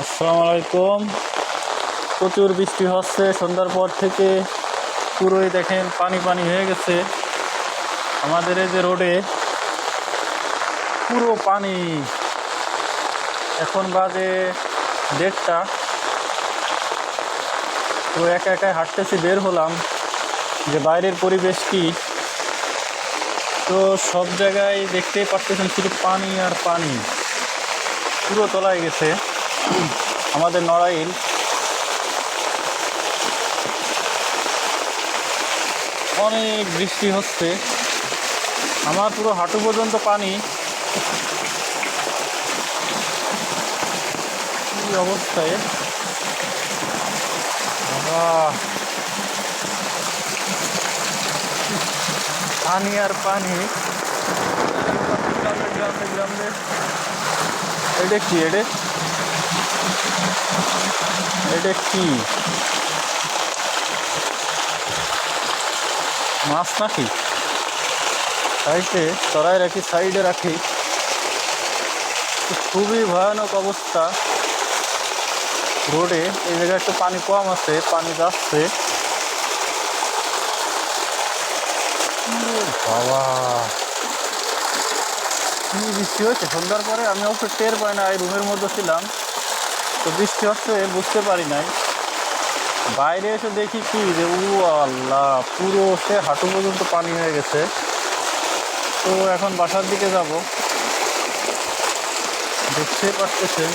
আসসালামু আলাইকুম। প্রচুর বৃষ্টি হচ্ছে, সন্ধ্যার পর থেকে পুরোই দেখেন পানি পানি হয়ে গেছে। আমাদের এই যে রোডে পুরো পানি। এখন বাজে দেড়টা। তো একা একাই হাঁটতেছি, বের হলাম যে বাইরের পরিবেশ কি। তো সব জায়গায় দেখতেই পারতেছেন শুধু পানি আর পানি। পুরো তলায় গেছে। আমাদের নড়াইল। অনেক বৃষ্টি হচ্ছে। আমার পুরো হাঁটু পর্যন্ত পানি। কি অবস্থায়? পানি আর পানি। এটা কি, এটা? এটা কি? মাছ নাকি? সাইডে, চড়াই রাখি, সাইডে রাখি। খুবই ভয়ানক অবস্থা। রোডে, এই জায়গায় একটু পানি কম আছে, পানি যাচ্ছে। বাবা। কি বৃষ্টি হয়েছে? সন্ধ্যার পরে আমি অবশ্য টের পাই না, এই রুমের মধ্যে ছিলাম। তো বৃষ্টি হচ্ছে, বুঝতে পারি নাই। বাইরে এসে দেখি কি যে, উ আল্লাহ, পুরো সে হাঁটু পর্যন্ত পানি হয়ে গেছে। তো এখন বাসার দিকে যাব। দেখতে পারতেছেন